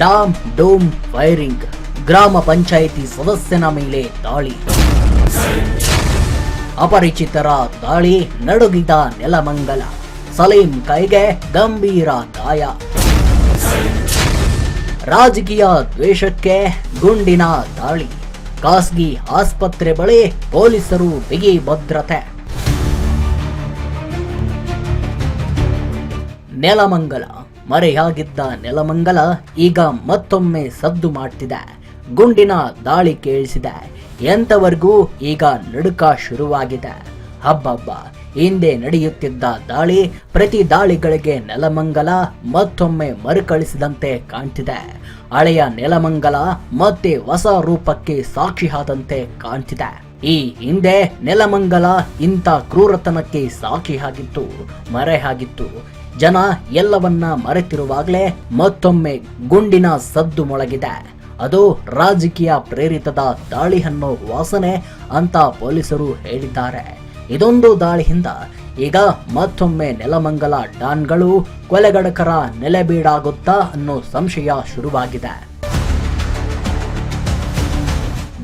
Dam dome firing ಗ್ರಾಮ ಪಂಚಾಯಿತಿ ಸದಸ್ಯನ ಮೇಲೆ ದಾಳಿ. ಅಪರಿಚಿತರ ದಾಳಿ ನಡುಗಿದ ನೆಲಮಂಗಲ. ಸಲೀಂ ಕೈಗೆ ಗಂಭೀರ ಗಾಯ. ರಾಜಕೀಯ ದ್ವೇಷಕ್ಕೆ ಗುಂಡಿನ ದಾಳಿ. ಖಾಸಗಿ ಆಸ್ಪತ್ರೆ ಬಳಿ ಪೊಲೀಸರು ಬಿಗಿ ಭದ್ರತೆ. ನೆಲಮಂಗಲ. ಮರೆಯಾಗಿದ್ದ ನೆಲಮಂಗಲ ಈಗ ಮತ್ತೊಮ್ಮೆ ಸದ್ದು ಮಾಡ್ತಿದೆ. ಗುಂಡಿನ ದಾಳಿ ಕೇಳಿಸಿದೆ. ಎಂತವರೆಗೂ ಈಗ ನಡುಕ ಶುರುವಾಗಿದೆ. ಹಬ್ಬಬ್ಬ ಹಿಂದೆ ನಡೆಯುತ್ತಿದ್ದ ದಾಳಿ ಪ್ರತಿ ದಾಳಿಗಳಿಗೆ ನೆಲಮಂಗಲ ಮತ್ತೊಮ್ಮೆ ಮರುಕಳಿಸಿದಂತೆ ಕಾಣ್ತಿದೆ. ಹಳೆಯ ನೆಲಮಂಗಲ ಮತ್ತೆ ಹೊಸ ರೂಪಕ್ಕೆ ಸಾಕ್ಷಿಯಾದಂತೆ ಕಾಣ್ತಿದೆ. ಈ ಹಿಂದೆ ನೆಲಮಂಗಲ ಇಂಥ ಕ್ರೂರತನಕ್ಕೆ ಸಾಕ್ಷಿಯಾಗಿತ್ತು ಮರೆಯಾಗಿತ್ತು. ಜನ ಎಲ್ಲವನ್ನ ಮರೆತಿರುವಾಗಲೇ ಮತ್ತೊಮ್ಮೆ ಗುಂಡಿನ ಸದ್ದು ಮೊಳಗಿದೆ. ಅದು ರಾಜಕೀಯ ಪ್ರೇರಿತದ ದಾಳಿ ಅನ್ನೋ ವಾಸನೆ ಅಂತ ಪೊಲೀಸರು ಹೇಳಿದ್ದಾರೆ. ಇದೊಂದು ದಾಳಿಯಿಂದ ಈಗ ಮತ್ತೊಮ್ಮೆ ನೆಲಮಂಗಲ ಡಾನ್ಗಳು ಕೊಲೆಗಡಕರ ನೆಲೆಬೀಡಾಗುತ್ತಾ ಅನ್ನೋ ಸಂಶಯ ಶುರುವಾಗಿದೆ.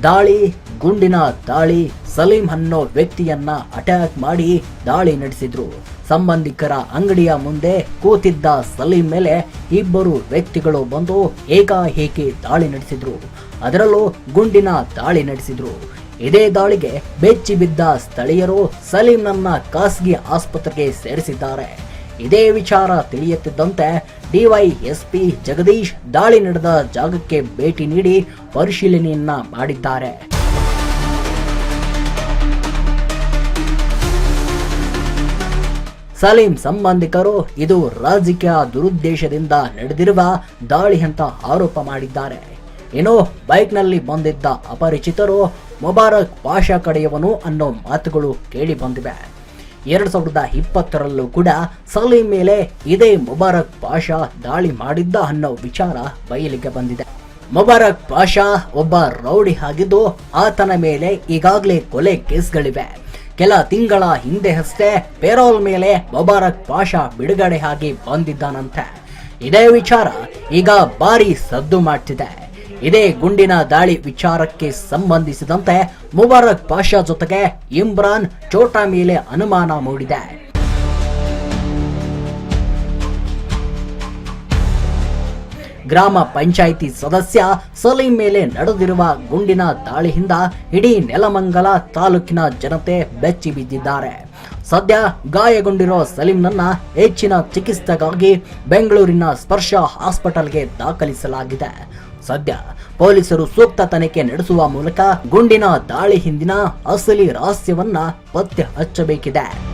ದಾಳಿ, ಗುಂಡಿನ ದಾಳಿ ಸಲೀಂ ಅನ್ನೋ ವ್ಯಕ್ತಿಯನ್ನ ಅಟ್ಯಾಕ್ ಮಾಡಿ ದಾಳಿ ನಡೆಸಿದ್ರು. ಸಂಬಂಧಿಕರ ಅಂಗಡಿಯ ಮುಂದೆ ಕೂತಿದ್ದ ಸಲೀಂ ಮೇಲೆ ಇಬ್ಬರು ವ್ಯಕ್ತಿಗಳು ಬಂದು ಏಕಾಏಕಿ ದಾಳಿ ನಡೆಸಿದ್ರು. ಅದರಲ್ಲೂ ಗುಂಡಿನ ದಾಳಿ ನಡೆಸಿದ್ರು. ಇದೇ ದಾಳಿಗೆ ಬೆಚ್ಚಿ ಬಿದ್ದ ಸ್ಥಳೀಯರು ಸಲೀಂನನ್ನ ಖಾಸಗಿ ಆಸ್ಪತ್ರೆಗೆ ಸೇರಿಸಿದ್ದಾರೆ. ಇದೇ ವಿಚಾರ ತಿಳಿಯುತ್ತಿದ್ದಂತೆ ಡಿವೈಎಸ್ಪಿ ಜಗದೀಶ್ ದಾಳಿ ನಡೆದ ಜಾಗಕ್ಕೆ ಭೇಟಿ ನೀಡಿ ಪರಿಶೀಲನೆಯನ್ನ ಮಾಡಿದ್ದಾರೆ. ಸಲೀಂ ಸಂಬಂಧಿಕರು ಇದು ರಾಜಕೀಯ ದುರುದ್ದೇಶದಿಂದ ನಡೆದಿರುವ ದಾಳಿ ಅಂತ ಆರೋಪ ಮಾಡಿದ್ದಾರೆ. ಇನ್ನು ಬೈಕ್ನಲ್ಲಿ ಬಂದಿದ್ದ ಅಪರಿಚಿತರು ಮುಬಾರಕ್ ಪಾಷಾ ಕಡೆಯವನು ಅನ್ನೋ ಮಾತುಗಳು ಕೇಳಿ ಬಂದಿವೆ ಎರಡು ಸಾವಿರದ ಇಪ್ಪತ್ತರಲ್ಲೂ ಕೂಡ ಸಲೀಂ ಮೇಲೆ ಇದೇ ಮುಬಾರಕ್ ಪಾಷಾ ದಾಳಿ ಮಾಡಿದ್ದ ಅನ್ನೋ ವಿಚಾರ ಬಯಲಿಗೆ ಬಂದಿದೆ. ಮುಬಾರಕ್ ಪಾಷಾ ಒಬ್ಬ ರೌಡಿ ಆಗಿದ್ದು ಆತನ ಮೇಲೆ ಈಗಾಗಲೇ ಕೊಲೆ ಕೇಸ್ಗಳಿವೆ. ಕೆಲ ತಿಂಗಳ ಹಿಂದೆ ಅಷ್ಟೇ ಪೇರೋಲ್ ಮೇಲೆ ಮುಬಾರಕ್ ಪಾಷಾ ಬಿಡುಗಡೆ ಆಗಿ ಬಂದಿದ್ದಾನಂತೆ. ಇದೇ ವಿಚಾರ ಈಗ ಭಾರಿ ಸದ್ದು ಮಾಡ್ತಿದೆ. ಇದೇ ಗುಂಡಿನ ದಾಳಿ ವಿಚಾರಕ್ಕೆ ಸಂಬಂಧಿಸಿದಂತೆ ಮುಬಾರಕ್ ಪಾಷಾ ಜೊತೆಗೆ ಇಮ್ರಾನ್ ಚೋಟಾ ಮೇಲೆ ಅನುಮಾನ ಮೂಡಿದೆ. ಗ್ರಾಮ ಪಂಚಾಯಿತಿ ಸದಸ್ಯ ಸಲೀಂ ಮೇಲೆ ನಡೆದಿರುವ ಗುಂಡಿನ ದಾಳಿಯಿಂದ ಇಡೀ ನೆಲಮಂಗಲ ತಾಲೂಕಿನ ಜನತೆ ಬೆಚ್ಚಿ ಬಿದ್ದಿದ್ದಾರೆ. ಸದ್ಯ ಗಾಯಗೊಂಡಿರೋ ಸಲೀಂನನ್ನ ಹೆಚ್ಚಿನ ಚಿಕಿತ್ಸೆಗಾಗಿ ಬೆಂಗಳೂರಿನ ಸ್ಪರ್ಶ ಹಾಸ್ಪಿಟಲ್ಗೆ ದಾಖಲಿಸಲಾಗಿದೆ. ಸದ್ಯ ಪೊಲೀಸರು ಸೂಕ್ತ ತನಿಖೆ ನಡೆಸುವ ಮೂಲಕ ಗುಂಡಿನ ದಾಳಿ ಹಿಂದಿನ ಅಸಲಿ ರಹಸ್ಯವನ್ನ ಪತ್ತೆ ಹಚ್ಚಬೇಕಿದೆ.